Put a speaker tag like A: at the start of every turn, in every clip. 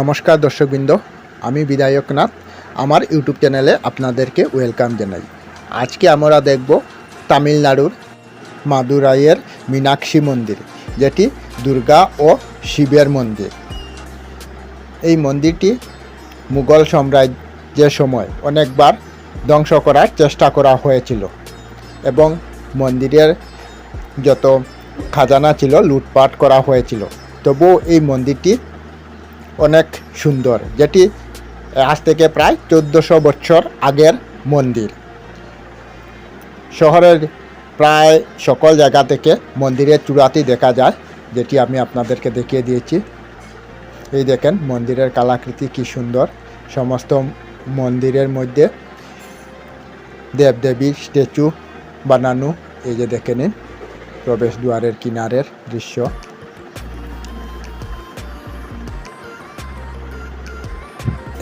A: নমস্কার দর্শকবৃন্দ, আমি বিধায়কনাথ, আমার ইউটিউব চ্যানেলে আপনাদেরকে ওয়েলকাম জানাই। আজকে আমরা দেখব তামিলনাড়ুর মাদুরাইয়ের মীনাক্ষী মন্দির, যেটি দুর্গা ও শিবের মন্দির। এই মন্দিরটি মুঘল সাম্রাজ্যের সময় অনেকবার ধ্বংস করার চেষ্টা করা হয়েছিল এবং মন্দিরের যত খাজানা ছিল, লুটপাট করা হয়েছিল। তবুও এই মন্দিরটি অনেক সুন্দর, যেটি আজ থেকে প্রায় চোদ্দোশো বছর আগের মন্দির। শহরের প্রায় সকল জায়গা থেকে মন্দিরের চূড়াতি দেখা যায়, যেটি আমি আপনাদেরকে দেখিয়ে দিয়েছি। এই দেখেন, মন্দিরের কালাকৃতি কি সুন্দর। সমস্ত মন্দিরের মধ্যে দেবদেবীর স্ট্যাচু বানানো, এই যে দেখে নিন প্রবেশ দুয়ারের কিনারের দৃশ্য।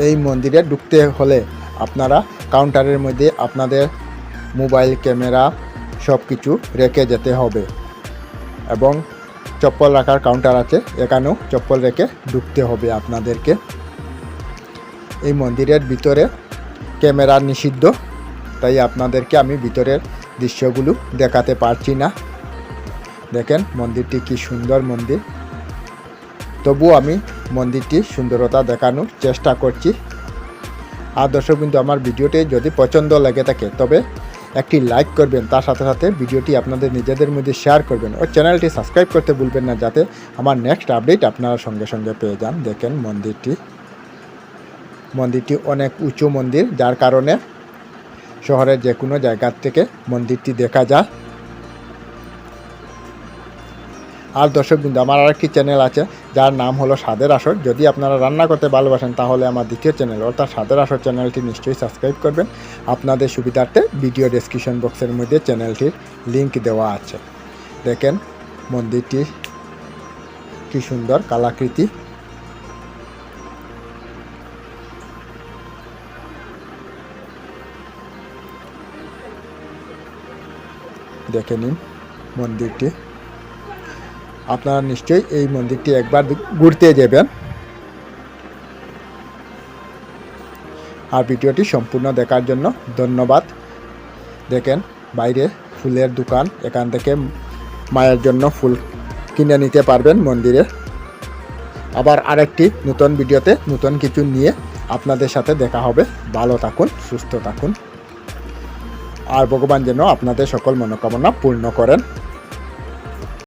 A: এই মন্দিরে ঢুকতে হলে আপনারা কাউন্টারের মধ্যে আপনাদের মোবাইল ক্যামেরা সব কিছু রেখে যেতে হবে। এবং চপ্পল রাখার কাউন্টার আছে, এখানেও চপ্পল রেখে ঢুকতে হবে আপনাদেরকে। এই মন্দিরের ভিতরে ক্যামেরা নিষিদ্ধ, তাই আপনাদেরকে আমি ভিতরের দৃশ্যগুলো দেখাতে পারছি না। দেখেন মন্দিরটি কি সুন্দর মন্দির। তবু আমি মন্দিরটির সুন্দরতা দেখানোর চেষ্টা করছি। আর দর্শক কিন্তু আমার ভিডিওটি যদি পছন্দ লেগে থাকে, তবে একটি লাইক করবেন, তার সাথে সাথে ভিডিওটি আপনাদের নিজেদের মধ্যে শেয়ার করবেন ও চ্যানেলটি সাবস্ক্রাইব করতে ভুলবেন না, যাতে আমার নেক্সট আপডেট আপনারা সঙ্গে সঙ্গে পেয়ে যান। দেখেন মন্দিরটি। মন্দিরটি অনেক উঁচু মন্দির, যার কারণে শহরের যে কোনো জায়গার থেকে মন্দিরটি দেখা যায়। আর দর্শক বিন্দু আমার আরেকটি চ্যানেল আছে, যার নাম হলো স্বাদের আসর। যদি আপনারা রান্না করতে ভালোবাসেন, তাহলে আমার দ্বিতীয় চ্যানেল অর্থাৎ স্বাদের আসর চ্যানেলটি নিশ্চয়ই সাবস্ক্রাইব করবেন। আপনাদের সুবিধার্থে ভিডিও ডেসক্রিপশন বক্সের মধ্যে চ্যানেলটির লিংক দেওয়া আছে। দেখেন মন্দিরটি কি সুন্দর কালাকৃতি। দেখে নিন মন্দিরটি। আপনারা নিশ্চয়ই এই মন্দিরটি একবার ঘুরতে যাবেন। আর ভিডিওটি সম্পূর্ণ দেখার জন্য ধন্যবাদ। দেখেন, বাইরে ফুলের দোকান, এখান থেকে মায়ের জন্য ফুল কিনে নিতে পারবেন মন্দিরে। আবার আরেকটি নতুন ভিডিওতে নতুন কিছু নিয়ে আপনাদের সাথে দেখা হবে। ভালো থাকুন, সুস্থ থাকুন। আর ভগবান যেন আপনাদের সকল মনোকামনা পূর্ণ করেন।